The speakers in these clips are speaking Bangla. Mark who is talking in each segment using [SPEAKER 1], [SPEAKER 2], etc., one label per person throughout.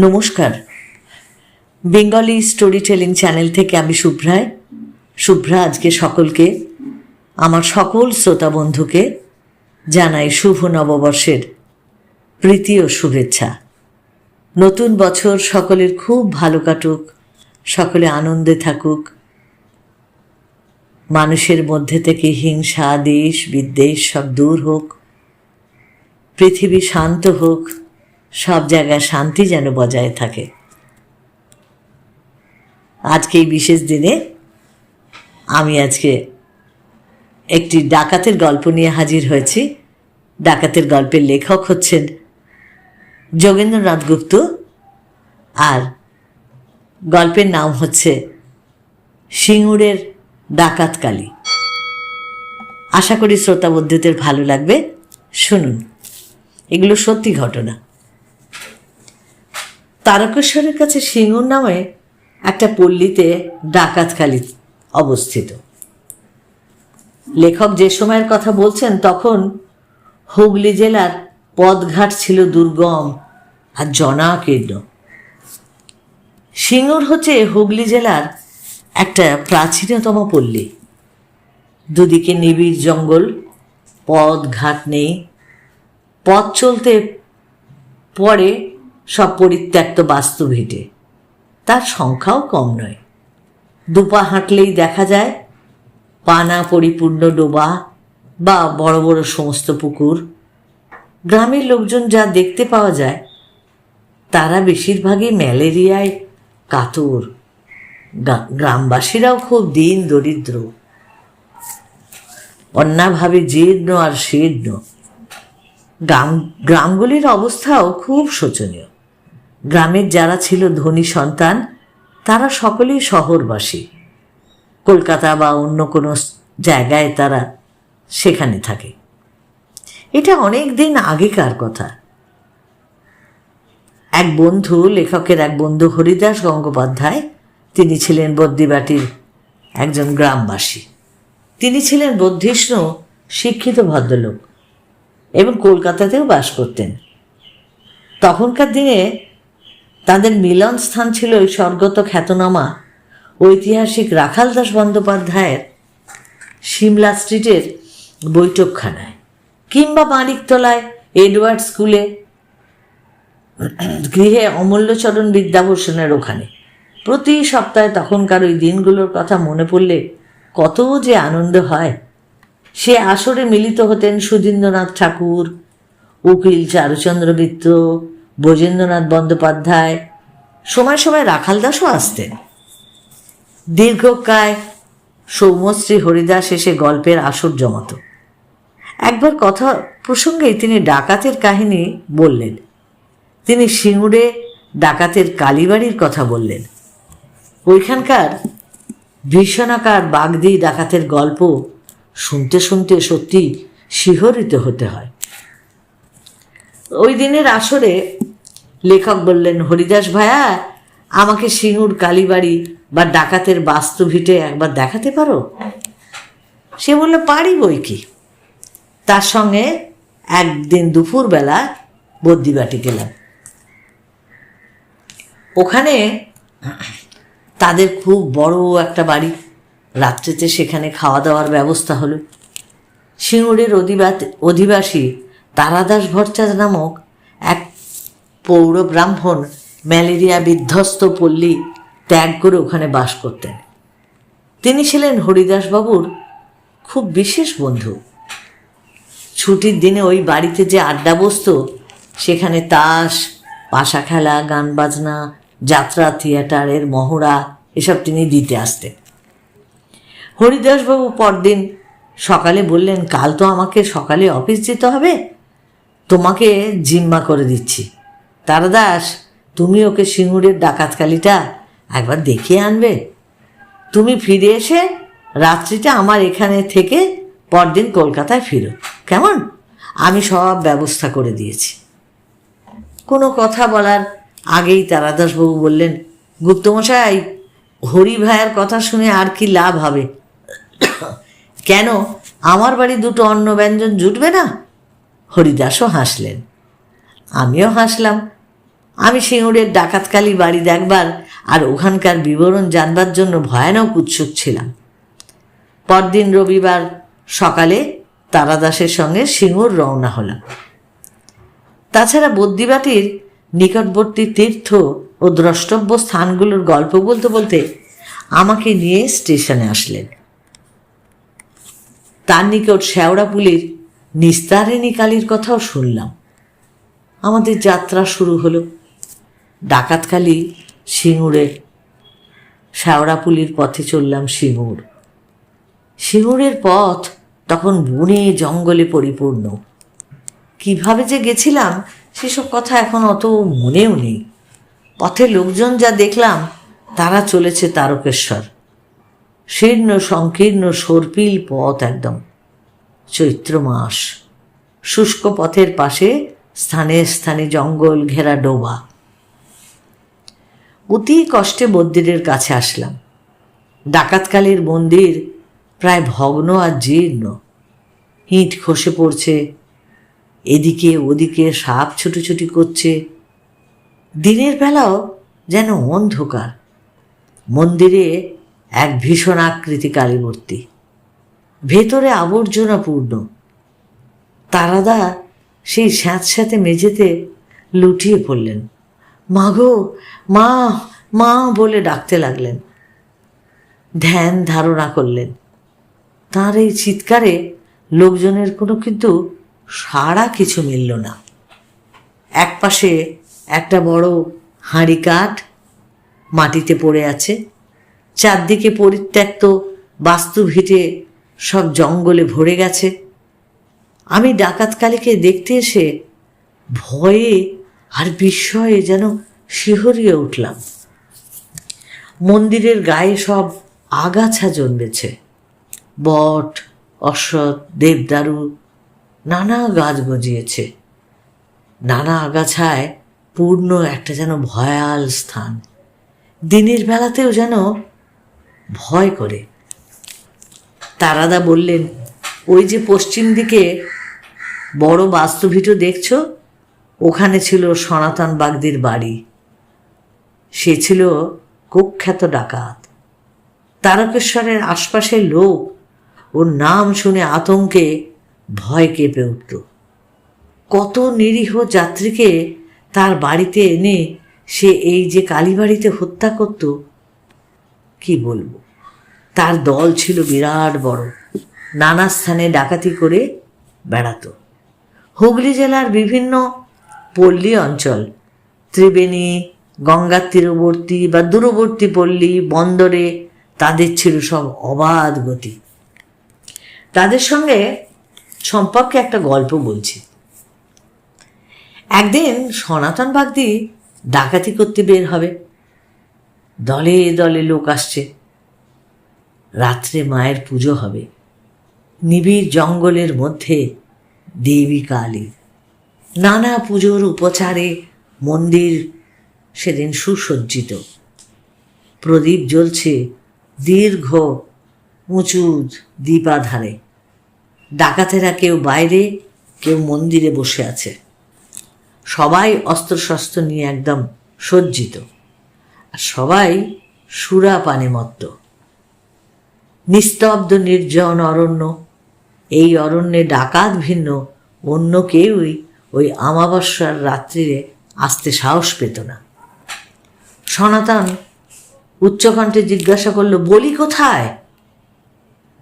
[SPEAKER 1] নমস্কার। বেঙ্গলি স্টোরি টেলিং চ্যানেল থেকে আমি শুভ্রায়। শুভ্রা, আজকে সকলকে, আমার সকল শ্রোতা বন্ধুকে জানাই শুভ নববর্ষের প্রীতি ও শুভেচ্ছা। নতুন বছর সকলের খুব ভালো কাটুক, সকলে আনন্দে থাকুক। মানুষের মধ্যে থেকে হিংসা, দেশ, বিদ্বেষ সব দূর হোক। পৃথিবী শান্ত হোক। সব জায়গায় শান্তি যেন বজায় থাকে। আজকে এই বিশেষ দিনে আমি আজকে একটি ডাকাতের গল্প নিয়ে হাজির হয়েছি। ডাকাতের গল্পের লেখক হচ্ছেন যোগেন্দ্রনাথ গুপ্ত আর গল্পের নাম হচ্ছে সিঙ্গুরের ডাকাতকালী আশা করি শ্রোতা বন্ধুদের ভালো লাগবে। শুনুন, এগুলো সত্যি ঘটনা। তারকেশ্বরের কাছে সিঙ্গুর নামে একটা পল্লীতে ডাকাতখালি অবস্থিত। লেখক যে সময়ের কথা বলছেন, তখন হুগলি জেলার পদঘাট ছিল দুর্গম আর জনাকীর্ণ। সিঙ্গুর হচ্ছে হুগলি জেলার একটা প্রাচীনতম পল্লী। দুদিকে নিবিড় জঙ্গল পথ ঘাট নেই। পথ চলতে পরে সব পরিত্যক্ত বাস্তু ভিটে। তার সংখ্যাও কম নয়। দুপা হাঁটলেই দেখা যায় পানা পরিপূর্ণ ডোবা বা বড় বড় সমস্ত পুকুর। গ্রামের লোকজন যা দেখতে পাওয়া যায়, তারা বেশিরভাগই ম্যালেরিয়ায় কাতর। গ্রামবাসীরাও খুব দিন দরিদ্র। অন্যাভাবে জীর্ণ আর শীর্ণ। গ্রাম, গ্রামগুলির অবস্থাও খুব শোচনীয়। গ্রামের যারা ছিল ধনী সন্তান, তারা সকলেই শহরবাসী। কলকাতা বা অন্য কোনো জায়গায় তারা সেখানে থাকে। এটা অনেক দিন আগেকার কথা। এক বন্ধু, লেখকের এক বন্ধু হরিদাস গঙ্গোপাধ্যায়, তিনি ছিলেন বদ্যিবাটির একজন গ্রামবাসী। তিনি ছিলেন বৌদ্ধিষ্ণ শিক্ষিত ভদ্রলোক এবং কলকাতাতেও বাস করতেন। তখনকার দিনে তাদের মিলন স্থান ছিল ওই স্বর্গত খ্যাতনামা ঐতিহাসিক রাখাল দাস বন্দ্যোপাধ্যায়ের সিমলা স্ট্রিটের বৈঠকখানায় কিংবা মানিকতলায় এডওয়ার্ড স্কুলে, গৃহে অমূল্যচরণ বিদ্যাভূষণের ওখানে। প্রতি সপ্তাহে তখনকার ওই দিনগুলোর কথা মনে পড়লে কত যে আনন্দ হয়। সে আসরে মিলিত হতেন সুধীন্দ্রনাথ ঠাকুর, উকিল চারুচন্দ্র মিত্র ব্রজেন্দ্রনাথ বন্দ্যোপাধ্যায়, সময় সময় রাখাল দাসও আসতেন। দীর্ঘকায় সৌমশ্রী হরিদাস এসে গল্পের আসর জমাত। একবার কথা প্রসঙ্গে তিনি ডাকাতের কাহিনী বললেন। তিনি সিঙ্গুরে ডাকাতের কালীবাড়ির কথা বললেন। ওইখানকার ভীষণাকার বাগদি ডাকাতের গল্প শুনতে শুনতে সত্যি শিহরিত হতে হয়। ওই দিনের আসরে লেখক বললেন, হরিদাস ভাইয়া আমাকে সিঙ্গুর কালীবাড়ি বা ডাকাতের বাস্তু ভিটে একবার দেখাতে পারো? সে বলল, পারি বই কি? তার সঙ্গে একদিন দুপুরবেলা বদ্যিবাটি গেলাম। ওখানে তাদের খুব বড় একটা বাড়ি। রাত্রিতে সেখানে খাওয়া দাওয়ার ব্যবস্থা হলো। সিঙ্গুরের অধিবাসী তারাদাস ভট্টাচ নামক এক পৌর ব্রাহ্মণ ম্যালেরিয়া বিধ্বস্ত পল্লী ত্যাগ করে ওখানে বাস করতেন। তিনি ছিলেন হরিদাসবাবুর খুব বিশেষ বন্ধু। ছুটির দিনে ওই বাড়িতে যে আড্ডা বসতো, সেখানে তাস, পাশা খেলা, গান বাজনা, যাত্রা, থিয়েটারের মহড়া, এসব তিনি দিতে আসতেন। হরিদাসবাবু পরদিন সকালে বললেন, কাল তো আমাকে সকালে অফিস যেতে হবে? তোমাকে জিম্মা করে দিচ্ছি। তারা দাস তুমি ওকে সিঙ্গুরের ডাকাতকালিটা একবার দেখিয়ে আনবে। তুমি ফিরে এসে রাত্রিটা আমার এখানে থেকে পরদিন কলকাতায় ফিরো। কেমন? আমি সব ব্যবস্থা করে দিয়েছি। কোনো কথা বলার আগেই তারাদাসবাবু বললেন, গুপ্তমশাই, হরি ভাইয়ের কথা শুনে আর কি লাভ হবে? কেন? আমার বাড়ি দুটো অন্ন ব্যঞ্জন জুটবে না? হরিদাসও হাসলেন। আমিও হাসলাম। আমি সিঙ্গুরের ডাকাতকালী বাড়ি দেখবার আর ওখানকার বিবরণ জানবার জন্য ভয়ানক উৎসুক ছিলাম। পরদিন রবিবার সকালে তারাদাসের সঙ্গে সিঙ্গুর রওনা হলাম। তাছাড়া বদ্যিবাটির নিকটবর্তী তীর্থ ও দ্রষ্টব্য স্থানগুলোর গল্প বলতে বলতে আমাকে নিয়ে স্টেশনে আসলেন। তার নিকট শেওড়াপুলির নিস্তারিণী কালীর কথাও শুনলাম। আমাদের যাত্রা শুরু হলো। ডাকাতকালী সিঙ্গুরে শ্যাওড়াপুলির পথে চললাম সিঙ্গুর। সিঙ্গুরের পথ তখন বনে জঙ্গলে পরিপূর্ণ। কীভাবে যে গেছিলাম সেসব কথা এখন অত মনেও নেই। পথে লোকজন যা দেখলাম, তারা চলেছে তারকেশ্বর। শীর্ণ সংকীর্ণ সর্পিল পথ একদম। চৈত্র মাস। শুষ্ক পথের পাশে স্থানে স্থানে জঙ্গল ঘেরা ডোবা। অতি কষ্টে মন্দিরের কাছে আসলাম। ডাকাতকালীর মন্দির প্রায় ভগ্ন আর জীর্ণ। ইঁট খসে পড়ছে, এদিকে ওদিকে সাপ ছুটোছুটি করছে। দিনের বেলাও যেন অন্ধকার। মন্দিরে এক ভীষণ আকৃতি কালীমূর্তি। ভেতরে আবর্জনাপূর্ণ। তারাদা সেই স্যাঁতস্যাঁতে মেঝেতে লুটিয়ে পড়লেন। মা গো মা মা বলে ডাকতে লাগলেন। ধ্যান ধারণা করলেন। তার এই চিৎকারে লোকজনের কোনো কিন্তু সারা কিছু মিলল না। একপাশে একটা বড় হাঁড়ি কাঠ মাটিতে পড়ে আছে। চারদিকে পরিত্যক্ত বাস্তু ভিটে সব জঙ্গলে ভরে গেছে। আমি ডাকাতকালীকে দেখতে এসে ভয়ে আর বিস্ময়ে যেন শিহরিয়ে উঠলাম। মন্দিরের গায়ে সব আগাছা জন্মেছে। বট অশ্বৎ দেবদারু, নানা গাছ গজিয়েছে। নানা আগাছায় পূর্ণ একটা যেন ভয়াল স্থান। দিনের বেলাতেও যেন ভয় করে। তারাদা বললেন, ওই যে পশ্চিম দিকে বড় বাস্তুভিটো দেখছ? ওখানে ছিল সনাতন বাগদির বাড়ি। সে ছিল কুখ্যাত ডাকাত। তারকেশ্বরের আশপাশের লোক ওর নাম শুনে আতঙ্কে ভয় কেঁপে উঠত কত নিরীহ যাত্রীকে তার বাড়িতে এনে সে এই যে কালীবাড়িতে হত্যা করত, কি বলব? তার দল ছিল বিরাট বড়। নানা স্থানে ডাকাতি করে বেড়াতো। হুগলি জেলার বিভিন্ন পল্লী অঞ্চল, ত্রিবেণী গঙ্গার তীরবর্তী বা দূরবর্তী পল্লী, বন্দরে তাদের ছিল সব অবাধ গতি। তাদের সঙ্গে সম্পর্কে একটা গল্প বলছি। একদিন সনাতন বাগদি ডাকাতি করতে বের হবে। দলে দলে লোক আসছে। রাত্রে মায়ের পুজো হবে। নিবিড় জঙ্গলের মধ্যে দেবী কালী। নানা পুজোর উপচারে মন্দির সেদিন সুসজ্জিত। প্রদীপ জ্বলছে দীর্ঘ উঁচু দ্বীপাধারে ডাকাতেরা কেউ বাইরে, কেউ মন্দিরে বসে আছে। সবাই অস্ত্রশস্ত্র নিয়ে একদম সজ্জিত। আর সবাই সুরা পানে মত্ত। নিস্তব্ধ, নির্জন অরণ্য। এই অরণ্যে ডাকাত ভিন্ন, অন্য কেউই ওই আমাবস্যার রাত্রিরে আসতে সাহস পেত না। সনাতন উচ্চকণ্ঠে জিজ্ঞাসা করল, বলি কোথায়?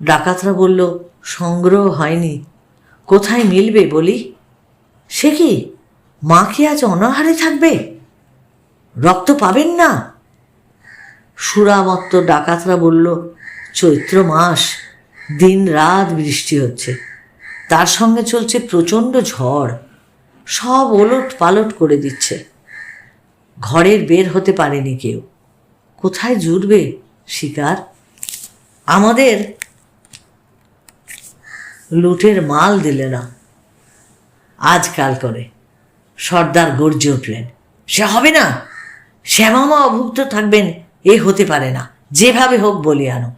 [SPEAKER 1] ডাকাতরা বলল, সংগ্রহ হয়নি। কোথায় মিলবে বলি? সে কি? মা কি আজ অনাহারে থাকবে? রক্ত পাবেন না? সুরামত্ত ডাকাতরা বলল চৈত্র মাস, দিন রাত বৃষ্টি হচ্ছে। তার সঙ্গে চলছে প্রচণ্ড ঝড়। সব ওলট পালট করে দিচ্ছে। ঘরের বের হতে পারেনি কেউ। কোথায় জুটবে শিকার? আমাদের লুটের মাল দিলে না। আজকাল করে। সর্দার গর্জে উঠলেন সে হবে না। শ্যামামা অভুক্ত থাকবেন, এ হতে পারে না। যেভাবে হোক বলি আনো।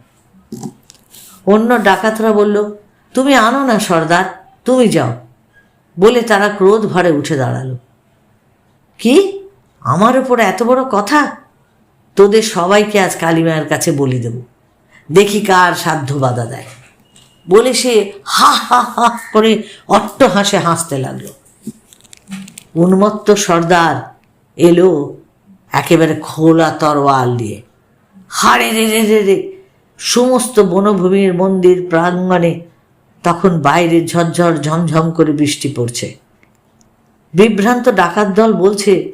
[SPEAKER 1] অন্য ডাকাতরা বলল, তুমি আনো না সর্দার, তুমি যাও। বলে তারা ক্রোধ ভরে উঠে দাঁড়াল। কি? আমার ওপর এত বড় কথা? তোদের সবাইকে আজ কালীমায়ের কাছে বলি দেব। দেখি কার সাধ্য বাধা দেয়। বলে সে হা হা হা করে অট্ট হাসে হাসতে লাগল। উন্মত্ত সর্দার এলো একেবারে খোলা তরোয়াল দিয়ে। হারে রে রে রে রে সমস্ত বনভূমির মন্দির প্রাঙ্গণে তখন বাইরে ঝরঝর ঝমঝম করে বৃষ্টি পড়ছে। বিভ্রান্ত ডাকাত দল বলছে,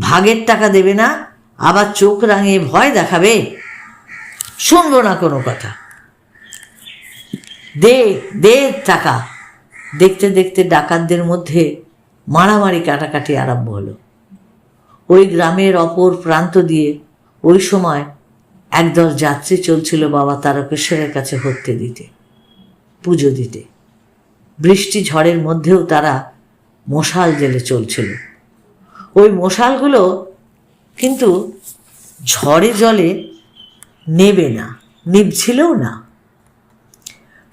[SPEAKER 1] ভাগের টাকা দেবে না, আবার চোখ রাঙিয়ে ভয় দেখাবে। শুনব না কোনো কথা। দে দে টাকা। দেখতে দেখতে ডাকাতদের মধ্যে মারামারি কাটাকাটি আরম্ভ হলো। ওই গ্রামের অপর প্রান্ত দিয়ে ওই সময় একদল যাত্রী চলছিল বাবা তারকেশ্বরের কাছে হত্যে দিতে, পুজো দিতে। বৃষ্টি ঝড়ের মধ্যেও তারা মশাল জেলে চলছিল। ওই মশালগুলো কিন্তু ঝড়ে জলে নেবে না, নিভছিলও না।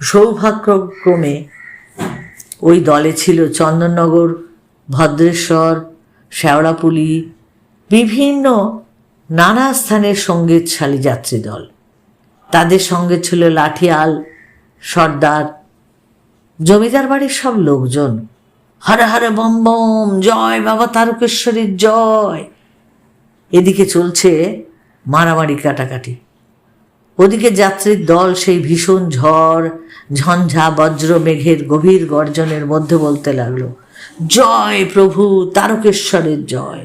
[SPEAKER 1] সৌভাগ্যক্রমে ওই দলে ছিল চন্দননগর, ভদ্রেশ্বর শেওড়াপুলি বিভিন্ন নানা স্থানের সঙ্গীতশালী যাত্রী দল তাদের সঙ্গে ছিল লাঠিয়াল, সর্দার, জমিদার বাড়ির সব লোকজন। হরে হরে বম বম, জয় বাবা তারকেশ্বরীর জয়। এদিকে চলছে মারামারি কাটাকাটি। ওদিকে যাত্রীর দল সেই ভীষণ ঝড়, ঝঞ্ঝা, বজ্র, মেঘের গভীর গর্জনের মধ্যে বলতে লাগল, জয় প্রভু তারকেশ্বরের জয়।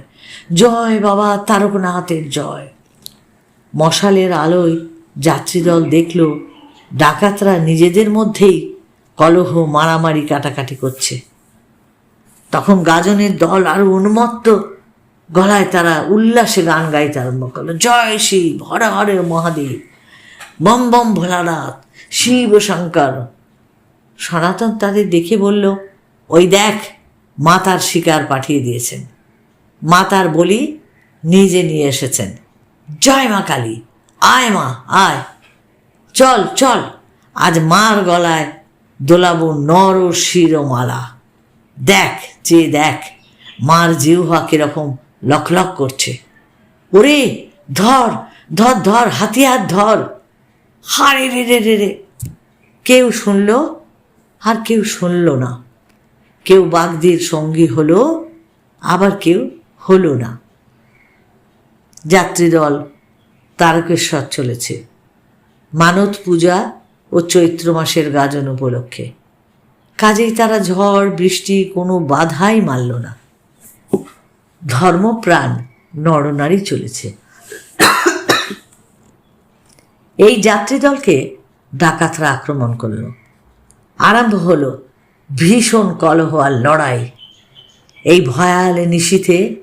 [SPEAKER 1] জয় বাবা, তারকনাথের জয়। মশালের আলোয় যাত্রীদল দেখল, ডাকাতরা নিজেদের মধ্যেই কলহ মারামারি কাটাকাটি করছে। তখন গাজনের দল আরও উন্মত্ত, গলায় তারা উল্লাসে গান গাইতে আরম্ভ করল, জয় শিব, হরে হরে মহাদেব, বম বম ভোলানাথ, শিব শঙ্কর। সনাতন তাদের দেখে বলল, ওই দেখ, মাতার শিকার পাঠিয়ে দিয়েছেন। মাতার বলি, নিজে নিয়ে এসেছেন। জয় মা কালী। আয় মা, আয়। চল চল। আজ মার গলায় দোলাবো নর শিরমালা। দেখ, যে দেখ, মার জিহ্বা কীরকম লকলক করছে। ওরে, ধর ধর ধর, হাতিয়ার ধর। হারে রে রে রে রে। কেউ শুনল? আর কেউ শুনল না। কেউ বাগদির সঙ্গী হলো? আবার কেউ হলো না। যাত্রীদল তারকেশ্বর চলেছে। মানত পূজা ও চৈত্র মাসের গাজন উপলক্ষে। কাজেই তারা ঝড়, বৃষ্টি কোনো বাধাই মানল না। ধর্মপ্রাণ নরনারী চলেছে। এই যাত্রীদলকে ডাকাতরা আক্রমণ করল। আরম্ভ হলো ভীষণ কলহ আর লড়াই। এই ভয়ালে নিশীথে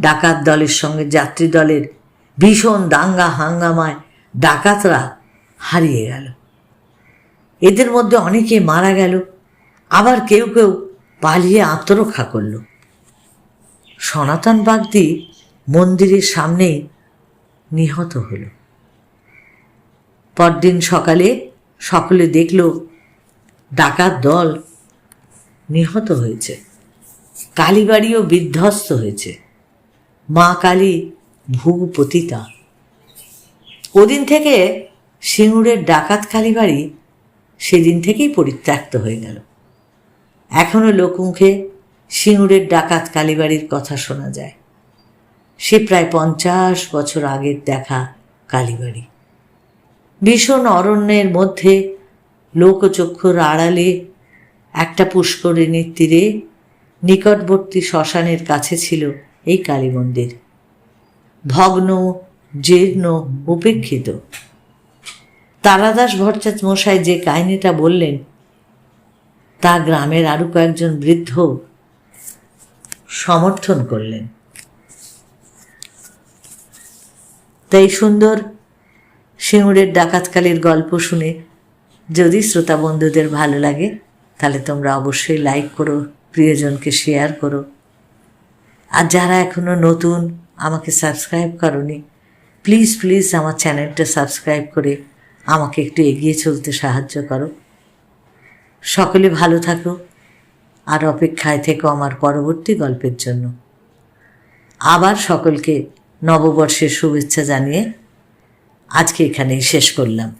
[SPEAKER 1] ডাকাত দলের সঙ্গে যাত্রী দলের ভীষণ দাঙ্গা হাঙ্গামায় ডাকাতরা হারিয়ে গেল। এদের মধ্যে অনেকে মারা গেল, আবার কেউ কেউ পালিয়ে আত্মরক্ষা করল। সনাতন বাগদি মন্দিরের সামনেই নিহত হলো। পরদিন সকালে সকলে দেখল, ডাকাত দল নিহত হয়েছে, কালীবাড়িও বিধ্বস্ত হয়েছে। মা কালী ভূপতিতা। ওদিন থেকে সিঙ্গুরের ডাকাত কালীবাড়ি সেদিন থেকেই পরিত্যক্ত হয়ে গেল। এখনও লোকমুখে সিঙ্গুরের ডাকাত কালীবাড়ির কথা শোনা যায়। সে প্রায় পঞ্চাশ বছর আগের দেখা কালীবাড়ি। ভীষণ অরণ্যের মধ্যে লোকচক্ষুর আড়ালে একটা পুষ্করিণীর তীরে নিকটবর্তী শ্মশানের কাছে ছিল এই কালী মন্দির। ভগ্ন, জীর্ণ, উপেক্ষিত। তারাদাস ভট্টাচ মশাই যে কাহিনীটা বললেন, তা গ্রামের আরও কয়েকজন বৃদ্ধ সমর্থন করলেন। তাই সুন্দর সিঙ্গুরের ডাকাতকালীর গল্প শুনে যদি শ্রোতা বন্ধুদের ভালো লাগে, তাহলে তোমরা অবশ্যই লাইক করো, প্রিয়জনকে শেয়ার করো। আর যারা এখনও নতুন, আমাকে সাবস্ক্রাইব করনি প্লিজ প্লিজ আমার চ্যানেলটা সাবস্ক্রাইব করে আমাকে একটু এগিয়ে চলতে সাহায্য করো। সকলে ভালো থাকো আর অপেক্ষায় থেকো আমার পরবর্তী গল্পের জন্য। আবার সকলকে নববর্ষের শুভেচ্ছা জানিয়ে আজকে এখানেই শেষ করলাম।